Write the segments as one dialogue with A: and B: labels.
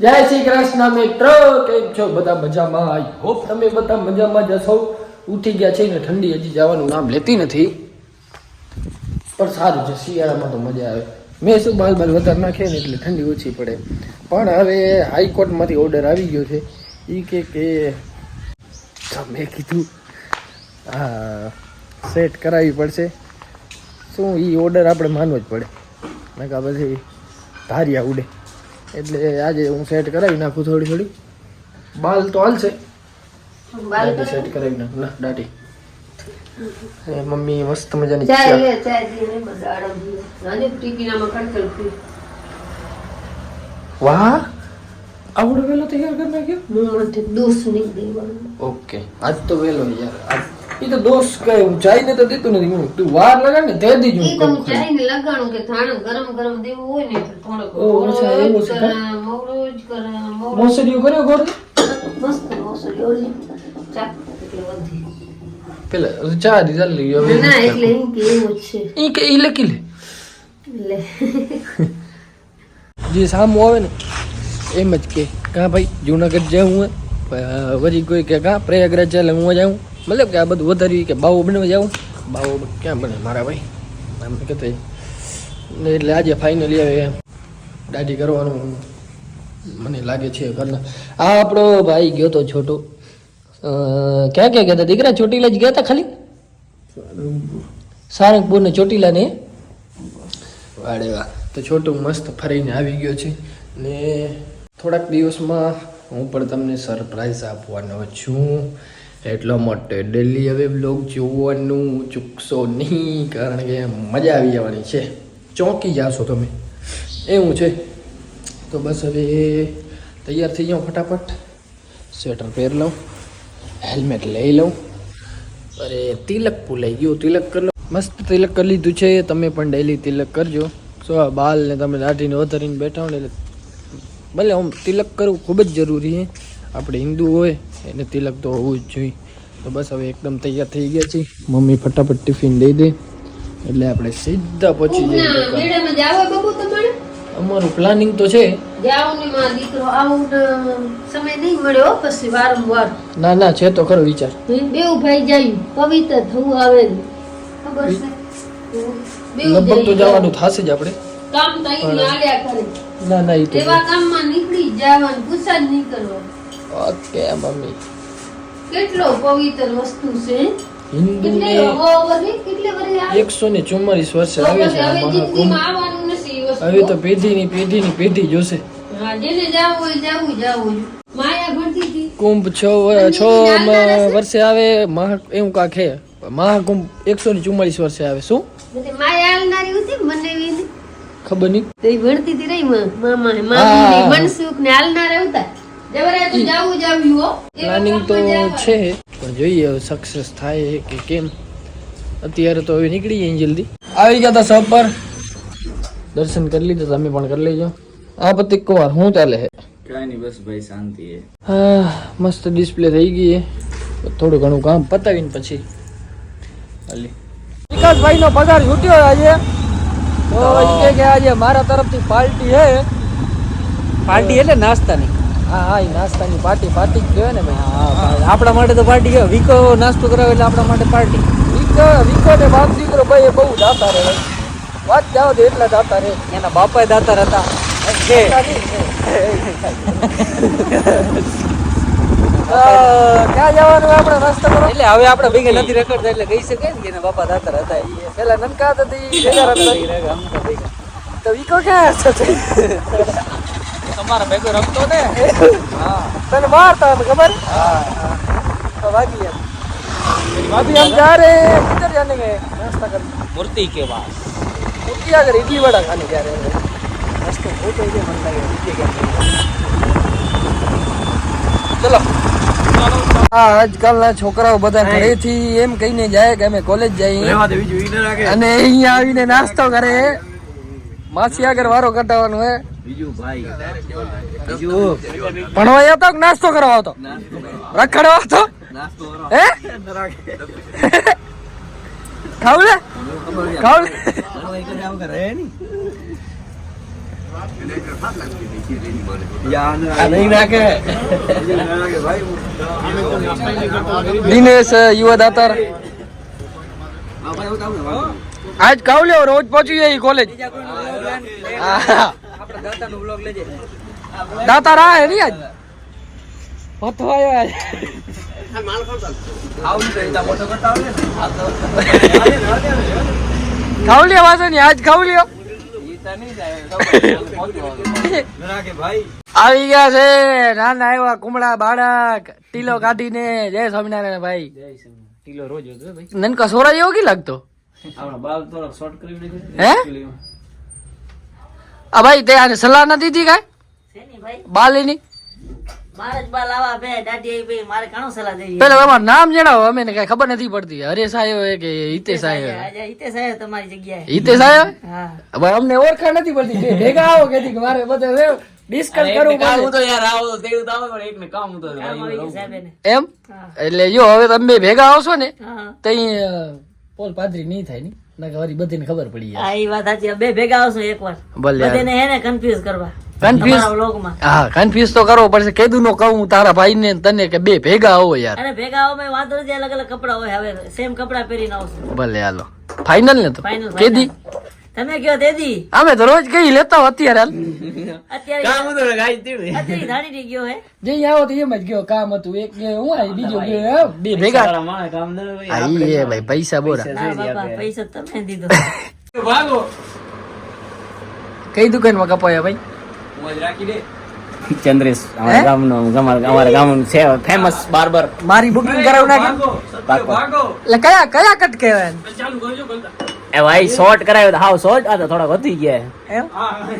A: જય શ્રી કૃષ્ણ મિત્રો, કેમ છો બધા મજામાં? આઈ હોપ તમે બધા મજામાં જશો ઉઠી ગયા છે ને ઠંડી હજી જવાનું નામ લેતી નથી. પણ સારું છે, શિયાળામાં તો મજા આવે. મેં શું બાલ બાલ વધારે નાખે ને એટલે ઠંડી ઓછી પડે. પણ હવે હાઈકોર્ટમાંથી ઓર્ડર આવી ગયો છે. એ કે કે મેં કીધું હા સેટ કરાવવી પડશે. શું એ ઓર્ડર આપણે માનવો જ પડે. નકા પછી ધારિયા ઉડે. એટલે આજે હું સેટ કરાવી નાખું થોડી થોડી. બાલ તો હાલશે.
B: બાલ
A: દાઢી સેટ કરાવી. નાખું. ના દાઢી. એ મમ્મી મસ્ત મજાની વાહ! આવડો વેલો તૈયાર કરી નાખ્યો? ઓકે. આજ તો વેલો યાર. આજ એ તો દોષ કઈ હું ચાઈને તો દેતું નથી. હું તું વાર લગાડ ને તે દીજો
B: એ તો હું લગાડું કે થાણા ગરમ ગરમ દેવું હોય ને થોડો થોડોક
A: ઓ, અચ્છા,
B: મોળો
A: એવું
B: જ કરે,
A: કાં?
B: કરે, મોળો.
A: કર્યો ગોર
B: મસ્ત મોસળી ઓલી. ચા એટલે વધી.
A: પેલા ચા દીધા લઈ ગયો
B: ના એટલે એમ કે એવું છે.
A: ઈ કે ઈ લખી લે. જે સામું આવે ને એમ જ કે કા ભાઈ જુનાગઢ જવું હોય વરી કોઈ કે કા પ્રયાગરાજ ચાલે હું જાઉં. મતલબ કે આ બધું વધાર્યું કે બાવો બનવા જાઉં? બાવો ક્યાં બને મારા ભાઈ? આમ કહેતા એટલે આજે ફાઇનલી હવે દાઢી કરવાનું મને લાગે છે ઘરના. આ આપણો ભાઈ ગયો તો છોટો. ક્યાં ક્યાં ગયા હતા દીકરા ચોટીલા જ ગયા હતા ખાલી? સારંગપુર ને ચોટીલા ને વાડે વાહ. તો છોટું મસ્ત ફરીને આવી ગયો છે. ને થોડાક દિવસમાં હું પણ તમને સરપ્રાઈઝ આપવાનો છું. એટલા માટે ડેલી હવે બ્લોગ જોવાનું ચૂકશો નહીં, કારણ કે મજા આવી જવાની છે. ચોંકી જાશો તમે. એવું છે. તો બસ હવે તૈયાર થઈ જાઉં ફટાફટ. સ્વેટર પહેર લઉં, હેલ્મેટ લઈ લઉં. અરે, તિલક ભૂલાઈ ગયું, તિલક કરી લો. મસ્ત તિલક કરી લીધું છે. તમે પણ ડેલી તિલક કરજો. સો, આ બાલને તમે દાઢીને વધારીને બેઠા હો ને એટલે ભલે આમ તિલક કરવું ખૂબ જ જરૂરી છે. આપણે હિન્દુ હોય એને તિલક તો હોવું જ જોઈએ. તો બસ હવે એકદમ તૈયાર થઈ ગયા છીએ. મમ્મી ફટાફટ ટિફિન દઈ દે. એટલે આપણે સીધા પહોંચી જઈએ
B: તમારે?
A: અમારું પ્લાનિંગ તો છે.
B: ને પછી
A: ના છે તો ખરો વિચાર.
B: બેઉ ભાઈ જાય પવિત્ર થવું આવે.
A: લગભગ તો જવાનું થશે જ આપણે.
B: કામ તો અહીં લાગ્યા કરે.
A: ના ના એ તો
B: એવા કામમાં નીકળી જવાનું ગુસ્સા જ નહીં કરવાનો.
A: ઓકે મમ્મી
B: કેટલો પવિત્ર વસ્તુ છે?
A: એકસો ને ચુમ્માલીસ વર્ષે આવે છે
B: હવે
A: તો પેઢીની પેઢીની પેઢી જોશે. કુંભ છ છ વર્ષે આવે મહા એવું કાંક હે મહાકુંભ એકસો ને ચુમ્માલીસ વર્ષે આવે શું. ખબર નહીં.
B: ભણતી હતી રહી મામા ને
A: હા.
B: મામી ને મનસુખ ને હાલનારા હતા.
A: પ્લાનિંગ તો છે પણ જોઈએ હવે સક્સેસ થાય કે કેમ. અત્યારે તો હવે નીકળી જઈએ જલ્દી. આવી ગયા હતા સબ પર. દર્શન કરી લીધા તમે પણ કરી લેજો. આ પતિક કુમાર શું ચાલે છે?
C: કાંઈ નહીં બસ ભાઈ શાંતિ હે
A: હા મસ્ત ડિસ્પ્લે થઈ ગઈ છે. થોડું ઘણું કામ પતાવીને પછી. હાલી. વિકાસભાઈ નો પગાર છૂટ્યો આજે. તો કે આજે મારા તરફથી પાર્ટી છે.
D: પાર્ટી એટલે નાસ્તાની.
A: હા હા એ નાસ્તાની પાર્ટી પાર્ટી જ કહેવાય ને ભાઈ.
D: આપણા માટે તો પાર્ટી કહેવાય. વીકો નાસ્તો કરાવે એટલે આપણા માટે પાર્ટી
A: વિકો વિકો ને બાપ દીકરો ભાઈ એ બહુ દાતા રહે. વાત જાવ તો એટલા દાતા રહે.
D: એના બાપાએ દાતાર હતા છે
A: ક્યાં જવાનું આપણે નાસ્તો કરો
D: એટલે હવે આપણે ભેગા નથી રખડતા એટલે કહી શકાય ને કે એના બાપા દાતા હતા એ.
A: પેલા નનકા હતા તે ભેગા રમતા.
D: તો ભેગા.
A: તો વિકો ક્યાં છે
D: તમારા ભેગો રમતો ને? હા.
A: તને મારતા એમ ખબર? હા ભાગી ગયા ભાભી હમ જા રહે કિધર જાને ગયે નાસ્તા કર.
D: મૂર્તિ
A: કે પાસ મૂર્તિ આગળ ઇડલી વડા ખાને જા
D: રહે નાસ્તો બહુ મન લાગે ઇડલી કે
A: ચલો. આજકાલના છોકરાઓ બધા ઘરેથી એમ કહીને જાય કે અમે કોલેજ જઈએ અને અહીંયા આવીને નાસ્તો કરે. માસી આગળ વારો કટાવવાનો હોય
C: બીજું ભાઈ.
A: ભણવા કે નાસ્તો કરવા હતો રખડવા
C: હતો
A: હે? ખાવ લે ખાવ લે દિનેશ યુવા દાતાર આજ કાવલ્યો રોજ પહોંચી જાય કોલેજ
D: બીજા ખાવ vlog plan લે. આપણે દાતાનો vlog લેજે
A: દાતાર આ હે ની આજ ખાવ આજ કાવલ્યો વાસે ની આજ કાવલ્યો આવી ગયા છે નાના આવ્યા કુમળા બાળક. ટીલો કાઢીને જય સ્વામિનારાયણ ભાઈ.
C: ટીલો રોજ હતો ભાઈ.
A: નનકા સોરા જેવો કી લાગતો?
C: આપણા બાલ થોડોક શોર્ટ કરી દીધું
A: હે? આ ભાઈ તે આને સલાહ નથી દીધી કાંઈ? બાલીની? પેલા અમારું નામ જણાવો અમે કઈ ખબર નથી પડતી. હરેશ આવ્યો કે હિતેશ આવ્યો
E: હિતેશ આવ્યો તમારી જગ્યાએ.
A: હિતેશ આવ્યો હે?
E: હા.
A: હવે અમને ઓળખાણ નથી પડતી. ભેગા આવો કે મારે બધે ડિસ્કસ કરવું પડે.
C: તો યાર આવો તેવું તો આવે પણ એકને કામ હતો
E: કામ આવી ગયું સાહેબેને
A: એમ? એટલે જો હવે તમે ભેગા આવશો ને તઈ પોલ પાદરી નહીં થાયની. નકર બધીને ખબર પડી જાય.
E: હા વાત સાચી. બે ભેગા આવશો એકવાર.
A: ભલે
E: બધાને હે ને કન્ફ્યુઝ કરવા. કન્ફ્યુઝ વ્લોગમાં
A: હા કન્ફ્યુઝ તો કરવો પડશે. કેદુ નો કહું તારા ભાઈ તને કે બે ભેગા આવો યાર.
E: ભેગા આવો વાંધો નથી. અલગ અલગ કપડા હોય. હવે સેમ કપડા પહેરીને આવશું.
A: ભલે હાલો. ફાઇનલ ને તો.
E: ફાઇનલ
A: કેદી?
E: તમે કયો દેદી?
A: અમે તો રોજ કઈ લેતા હો અત્યારે
E: અત્યારે
C: કામ હતો ગાઈ ગાય
E: અત્યારે ધાણી ગયો હે?
A: જે આવો તો એમ જ ગયો કામ હતું. એક કે હું આવી બીજો ગયો બે ભેગા.
C: મારા કામ ન હોય
A: આ એ ભાઈ પૈસા બોરા.
E: પૈસા તમે દીધો.
A: કઈ દુકાનમાં કપાયા ભાઈ?
C: ચંદ્રેશ અમારા ગામનો અમારા અમારા ગામનો છે ફેમસ બાર્બર
A: મારી બુકિંગ કરાવી નાખી? એટલે કયા કયા કટ કહેવાય?
C: એ ભાઈ શોર્ટ કરાયો તો હાવ શોર્ટ આ તો થોડા વધી ગયા.
A: એમ?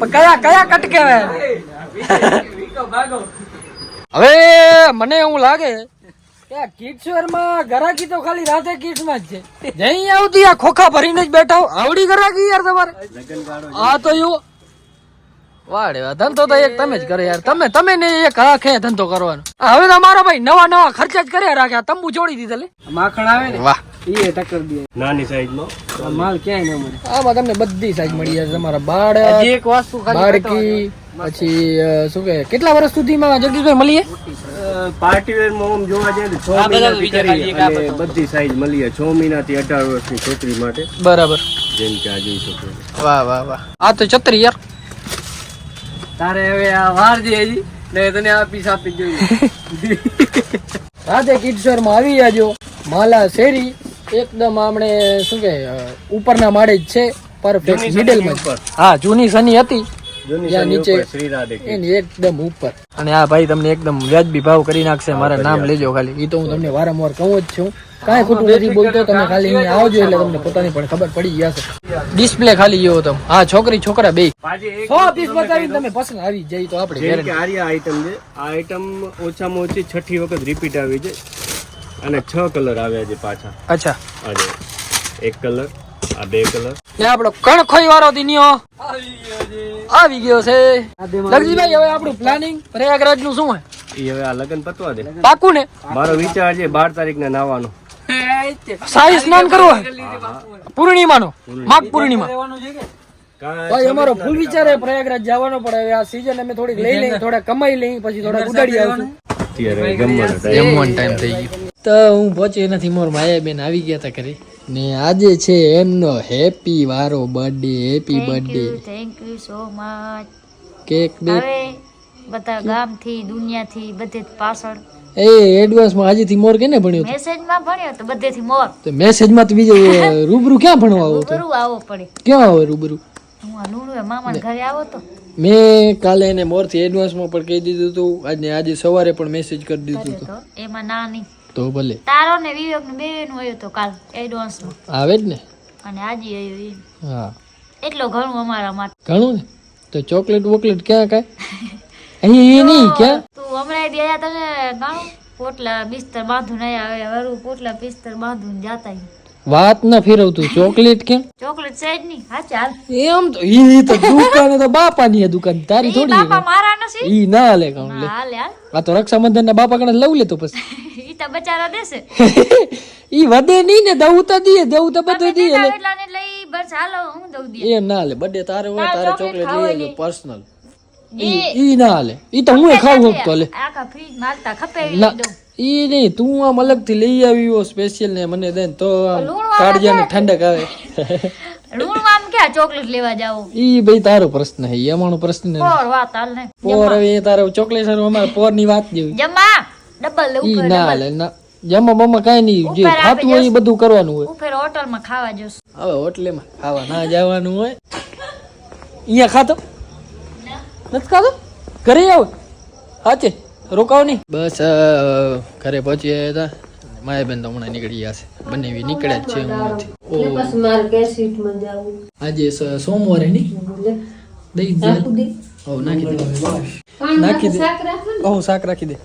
A: પણ કયા કયા કટ કહેવાય? હવે મને એવું લાગે કે આ કિડ્સવેરમાં ગરાકી તો ખાલી રાતે કિડ્સમાં જ છે. જઈ આવતી આ ખોખા ભરીને જ બેઠા હો. આવડી ગરાકી યાર તમારે. આ તો એવું વાડે વાહ ધંધો તો એક તમે જ કરો યાર. તમે તમે ને એક આખે ધંધો કરવાનો. હવે તો મારો ભાઈ નવા નવા ખર્ચા જ કર્યા રાખ્યા તંબુ જોડી દીધા લે
D: માખણ આવે ને.
A: વાહ.
D: એ ટક્કર દે.
F: નાની સાઈઝમાં
D: માલ ક્યાંય ન મળે.
A: આમાં તમને બધી સાઈઝ મળી જશે. તમારા બાળ
D: હજી એક વસ્તુ
A: બાળકી પછી શું કે કેટલા વર્ષ સુધીમાં જગદીશભાઈ મળીએ?
F: પાર્ટી વેરમાં આમ જોવા જઈએ છ મહિનાથી બધી. સાઈઝ મળી જાય છ મહિનાથી અઢાર વર્ષની છોકરી માટે.
A: બરાબર.
F: જેમ કે આ જોઈ શકો
A: વાહ વાહ વાહ. આ તો છત્રી યાર.
D: તારે હવે આ વાર જે હજી. ને તને આ પીસ આપી જોઈએ
A: રાતે કિડ્સરમાં આવી જાજો માલા શેરી. એકદમ આપણે શું કે ઉપરના માળે જ છે પરફેક્ટ મિડલમાં હા જૂની શનિ હતી.
F: જૂની
A: ત્યાં
F: સની
A: નીચે
F: ઉપર શ્રી રાધે કીધું.
A: એની એકદમ ઉપર. અને આ ભાઈ તમને એકદમ વ્યાજબી ભાવ કરી નાખશે મારા નામ લેજો ખાલી. એ તો હું તમને વારંવાર કહું જ છું. કાંઈ ખોટું નથી બોલતો તમે ખાલી અહીંયા આવજો એટલે તમને પોતાની પણ ખબર પડી જશે ડિસ્પ્લે ખાલી ગયો તમે હા છોકરી છોકરા બે. સો પીસ બતાવીને તમે પસંદ આવી જાય તો આપણે
F: આઈટમ છે. આ આઈટમ ઓછામાં ઓછી છઠ્ઠી વખત રિપીટ આવી છે. અને છ કલર આવ્યા છે પાછા.
A: અચ્છા.
F: અરે એક કલર આ બે કલર.
A: ને આપણો કણખોઈ વાળો દિનિયો આવી ગયો છે. લગજીભાઈ હવે આપણું પ્લાનિંગ પ્રયાગરાજનું શું હે
F: હવે આ લગન પતવા દે.
A: પાકું ને
F: મારો વિચાર છે બાર તારીખ ને નાવાનો.
A: શાહી સ્નાન કરવું હે? પૂર્ણિમાનો? માઘ પૂર્ણિમા. ભાઈ અમારો ફૂલ વિચાર હે પ્રયાગરાજ જવાનો પડે હવે આ સીઝન અમે થોડીક લઈ લઈ થોડા કમાઈ લઈ પછી થોડા ઉડાડી આવશું.
F: અત્યારે.
A: જમવાનો ટાઈમ થઈ ગયો. તો હું પહોંચ્યો નથી મોર માયા બેન આવી ગયા હતા ઘરે. ને આજે છે એમનો હેપી વારો birthday happy birthday
B: thank you so much
A: cake બે
B: બધા ગામથી દુનિયાથી બધે પાછળ.
A: એ એડવાન્સમાં આજેથી મોર કેને ભણ્યો
B: મેસેજમાં ભણ્યો તો બધેથી મોર.
A: તો મેસેજમાં તો બીજે રૂબરૂ ક્યાં ભણવા આવો તો?
B: રૂબરૂ આવો પડે.
A: ક્યાં આવે રૂબરૂ?
B: હું મામાના ઘરે આવો તો.
A: મેં કાલે એને મોરથી એડવાન્સમાં પણ કહી દીધું હતું આજે આજે સવારે પણ મેસેજ કરી દીધું હતું
B: એમાં નાની.
A: તો ભલે.
B: તારો ને વિવેક ને બેનું આવ્યો તો કાલ એડવાન્સમાં
A: આવે જ ને?
B: અને આજે આવ્યો એ
A: હા.
B: એટલો ઘણું અમારા માટે.
A: ઘણું ને? તો ચોકલેટ વોકલેટ ક્યાં કાય અહીં એ નહીં ક્યાં?
B: તું હમણાં બે તને ઘણું પોટલા બિસ્તર બાંધું નહીં આવે હરું પોટલા બિસ્તર બાંધું જાતા
A: વાત ના ફેરવતું ચોકલેટ કેમ?
B: ચોકલેટ છે જ નહીં. હા ચાલ
A: એમ તો ઈ તો દુકાન તો બાપાની દુકાન તારી થોડી
B: બાપા મારા નથી?
A: ઈ ના હાલે કામ લે.
B: હાલ હાલ.
A: આ તો રક્ષાબંધન ના બાપા કણે લવ લેતો પછી.
B: તો બચારા દેશે.
A: ઈ વધે નહીં ને દવું તો દીએ દવું તો બધું દીએ એટલે
B: લઈ બસ હાલો હું દઉં દે
A: એ ના લે બડે તારે હોય
B: તારે
A: ચોકલેટ લઈ. પર્સનલ ઈ ના લે. ઈ તો હું ખાવું તો લે.
B: આખા ફ્રીજ માલતા ખપેવી દઉં.
A: ઈ નહીં તું આમ અલગથી લઈ આવ્યો સ્પેશિયલ ને મને દે તો
B: ને
A: કાળજાને ઠંડક આવે.
B: લૂણ આમ કે ચોકલેટ લેવા જાવ?
A: ઈ ભાઈ તારો પ્રશ્ન હે એમાંનો પ્રશ્ન.
B: પોર વાત હાલ ને
A: પોર હવે તારો ચોકલેટ સર અમારે પોરની વાત જેવી.
B: જમા ડબલ ઉપર
A: ના લે ના. જમા બમા કઈ નહીં. જે ખાતું હોય એ બધું કરવાનું હોય.
B: ઉપર હોટલમાં ખાવા જશું.
A: હવે હોટલેમાં ખાવા ના જવાનું હોય. અહીંયા ખાતો? નથી ખાતો? ઘરે આવો. હાચે. રોકાવ નહીં. બસ ઘરે પહોંચીએ હતા. માયા બેન તો હમણાં નીકળી ગયા છે. બંને એવી નીકળ્યા જ છે
B: હું જાવું?
A: આજે સોમવારે નહીં? દઈ દે. હો નાખી દે. નાખી દે. ઓ શાક રાખી દે.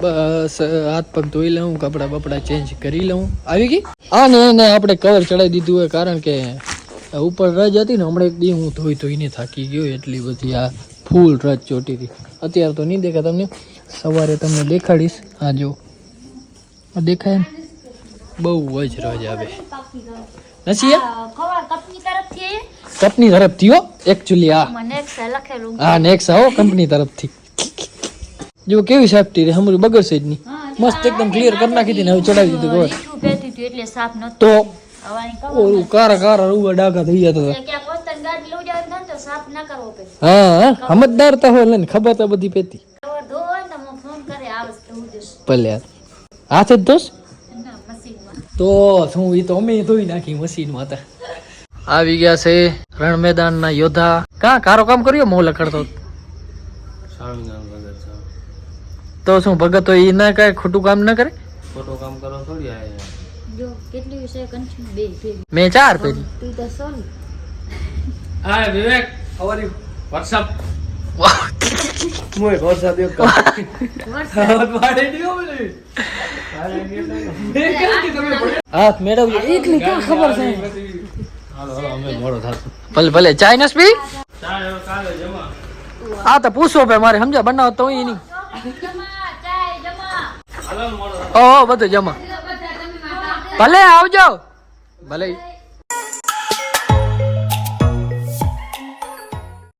A: બસ હાથ પગ ધોઈ લઉં કપડા બપડા ચેન્જ કરી લઉં. આવી ગઈ? હા ને ના આપણે કવર ચડાવી દીધું હોય કારણ કે ઉપર રજ હતી ને હમણાં એક દી હું ધોઈ ધોઈને થાકી ગયો એટલી બધી આ ફૂલ રજ ચોટી હતી. અત્યારે તો નહીં દેખા તમને. સવારે તમને દેખાડીશ. હા જો. દેખાય ને? બહુ જ રજ આવે.
B: કંપની તરફથી?
A: હો. એકચ્યુઅલી
B: લખેલું.
A: હા નેક્સ આવો કંપની તરફથી. જો કેવી સેફટી રે હમરું બગડશે જ નહીં. મસ્ત એકદમ ક્લિયર કરી નાખી હતી ને હવે ચડાવી દીધું
B: એટલે સાફ નતું
A: તો ઓરું કાર કારા રૂવા ડાઘા થઈ જતા હતા. હા સમજદાર તો હોય ને ખબર તો બધી પેતી ભલે હાથે જ દોસ તો શું એ તો અમે ધોઈ નાખી મશીનમાં હતા. આવી ગયા છે રણ મેદાનના યોદ્ધા. કા કારો કામ કર્યો? મોં લખડતો
F: સ્વામિનારાયણ ભગત છો
A: તો શું ભગત એ ના કાંઈ ખોટું કામ ના કરે?
F: ખોટું કામ કરો થોડી આયા
B: જો કેટલી છે કંઠી? બે ભેગી.
A: મેં ચાર પેલી
B: તું તો સો ને.
F: હા Vivek how are you WhatsApp મોય વોટ્સઅપ એક
A: હાથ મેળવજો. એટલી ક્યાં ખબર છે? ભલે ભલે ચાય નસ પી હા તો પૂછો ભાઈ મારે સમજા બનાવો તો એ નહીં.
B: જમા ચાય જમા
A: હો બધું જમા. ભલે આવજો. ભલે.